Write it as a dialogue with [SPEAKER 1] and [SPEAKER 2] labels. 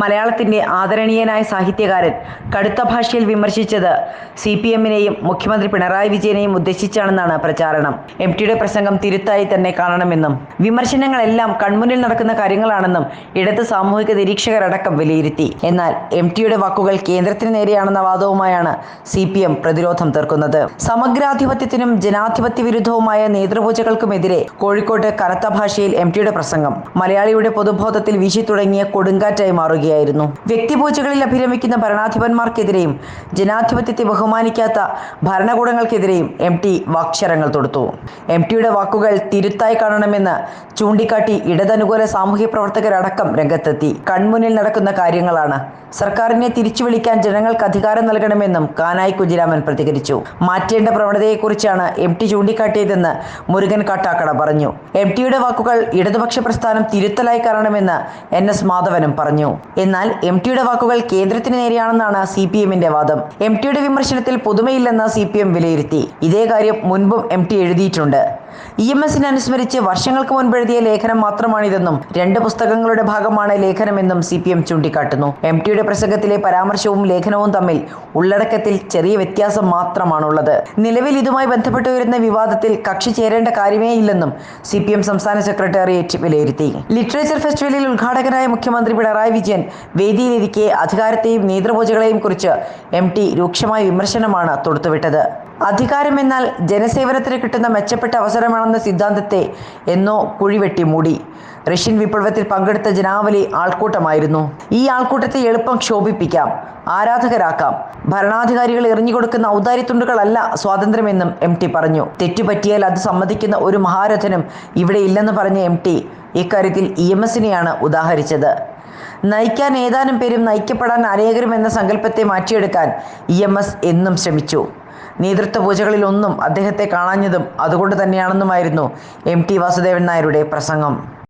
[SPEAKER 1] മലയാളത്തിന്റെ ആദരണീയനായ സാഹിത്യകാരൻ. കടുത്ത ഭാഷയിൽ വിമർശിച്ചത് സി പി എമ്മിനെയും മുഖ്യമന്ത്രി പിണറായി വിജയനെയും ഉദ്ദേശിച്ചാണെന്നാണ് പ്രചാരണം. എം ടിയുടെ പ്രസംഗം തിരുത്തായി തന്നെ കാണണമെന്നും വിമർശനങ്ങളെല്ലാം കൺമുന്നിൽ നടക്കുന്ന കാര്യങ്ങളാണെന്നും ഇടത് സാമൂഹിക നിരീക്ഷകരടക്കം വിലയിരുത്തി. എന്നാൽ എം ടിയുടെ വാക്കുകൾ കേന്ദ്രത്തിന് നേരെയാണെന്ന വാദവുമായാണ് സി പി എം പ്രതിരോധം തീർക്കുന്നത്. സമഗ്രാധിപത്യത്തിനും ജനാധിപത്യ വിരുദ്ധവുമായ നേതൃപൂജകൾക്കുമെതിരെ കോഴിക്കോട്ട് കനത്ത ഭാഷയിൽ എം ടിയുടെ പ്രസംഗം. മലയാളിയുടെ പൊതുബോധത്തിൽ വീശി തുടങ്ങിയ കൊടുങ്കാറ്റായി മാറുകയായിരുന്നു വ്യക്തിപൂജകളിൽ അഭിരമിക്കുന്ന ഭരണാധിപന്മാർക്കെതിരെയും ജനാധിപത്യത്തെ ബഹുമാനിക്കാത്ത ഭരണകൂടങ്ങൾക്കെതിരെയും എം ടി വാക്ഷരങ്ങൾ തൊടുത്തു. എം ടിയുടെ വാക്കുകൾ തിരുത്തായി കാണണമെന്ന് ചൂണ്ടിക്കാട്ടി ഇടതനുകൂല സാമൂഹ്യ പ്രവർത്തകരടക്കം രംഗത്തെത്തി. കൺമുന്നിൽ നടക്കുന്ന കാര്യങ്ങളാണ് സർക്കാരിനെ തിരിച്ചു വിളിക്കാൻ ജനങ്ങൾക്ക് അധികാരം നൽകണമെന്നും കാനായി കുഞ്ഞിരാമൻ പ്രതികരിച്ചു. മാറ്റേണ്ട പ്രവണതയെക്കുറിച്ചാണ് എം ടി ചൂണ്ടിക്കാട്ടിയതെന്ന് മുരുകൻ കാട്ടാക്കട പറഞ്ഞു. എം ടിയുടെ വാക്കുകൾ ഇടതുപക്ഷ പ്രസ്ഥാനം തിരുത്തലായി കാണണമെന്ന് എൻ എസ് മാധവനും പറഞ്ഞു. എന്നാൽ എം ടിയുടെ വാക്കുകൾ കേന്ദ്രത്തിന് നേരെയാണെന്നാണ് സി പി എമ്മിന്റെ വാദം. എം ടിയുടെ വിമർശനത്തിൽ പുതുമയില്ലെന്ന് സി പി എം വിലയിരുത്തി. ഇതേ കാര്യം മുൻപും എം ടി എഴുതിയിട്ടുണ്ട്. ഇ എം എസിനെ അനുസ്മരിച്ച് വർഷങ്ങൾക്ക് മുൻപ് എഴുതിയ ലേഖനം മാത്രമാണിതെന്നും രണ്ട് പുസ്തകങ്ങളുടെ ഭാഗമാണ് ലേഖനമെന്നും സി പി എം ചൂണ്ടിക്കാട്ടുന്നു. എം ടിയുടെ പ്രസംഗത്തിലെ പരാമർശവും ലേഖനവും തമ്മിൽ ഉള്ളടക്കത്തിൽ ചെറിയ വ്യത്യാസം മാത്രമാണുള്ളത്. നിലവിൽ ഇതുമായി ബന്ധപ്പെട്ട് വരുന്ന വിവാദത്തിൽ കക്ഷി ചേരേണ്ട കാര്യമേ ഇല്ലെന്നും സി പി എം സംസ്ഥാന സെക്രട്ടേറിയറ്റ് വിലയിരുത്തി. ലിറ്ററേച്ചർ ഫെസ്റ്റിവലിൽ ഉദ്ഘാടകനായ മുഖ്യമന്ത്രി പിണറായി വിജയൻ വേദിയിലിരിക്കെ അധികാരത്തെയും നേതൃപൂജകളെയും കുറിച്ച് എം ടി രൂക്ഷമായ വിമർശനമാണ് തൊടുത്തുവിട്ടത്. അധികാരമെന്നാൽ ജനസേവനത്തിന് കിട്ടുന്ന മെച്ചപ്പെട്ട അവസരമാണെന്ന സിദ്ധാന്തത്തെ എന്നോ കുഴിവെട്ടി മൂടി. റഷ്യൻ വിപ്ലവത്തിൽ പങ്കെടുത്ത ജനാവലി ആൾക്കൂട്ടമായിരുന്നു. ഈ ആൾക്കൂട്ടത്തെ എളുപ്പം ക്ഷോഭിപ്പിക്കാം ആരാധകരാക്കാം. ഭരണാധികാരികൾ എറിഞ്ഞുകൊടുക്കുന്ന ഔദാര്യത്തുണ്ടുകളല്ല സ്വാതന്ത്ര്യമെന്നും എം ടി പറഞ്ഞു. തെറ്റുപറ്റിയാൽ അത് സമ്മതിക്കുന്ന ഒരു മഹാരഥനും ഇവിടെ ഇല്ലെന്ന് പറഞ്ഞ എം ടി ഇക്കാര്യത്തിൽ ഇ എം എസിനെയാണ് ഉദാഹരിച്ചത്. നയിക്കാൻ ഏതാനും പേരും നയിക്കപ്പെടാൻ അനേകരും എന്ന സങ്കല്പത്തെ മാറ്റിയെടുക്കാൻ ഇ എം എസ് എന്നും ശ്രമിച്ചു. നേതൃത്വ പൂജകളിലൊന്നും അദ്ദേഹത്തെ കാണാഞ്ഞതും അതുകൊണ്ട് തന്നെയാണെന്നുമായിരുന്നു എം ടി വാസുദേവൻ നായരുടെ പ്രസംഗം.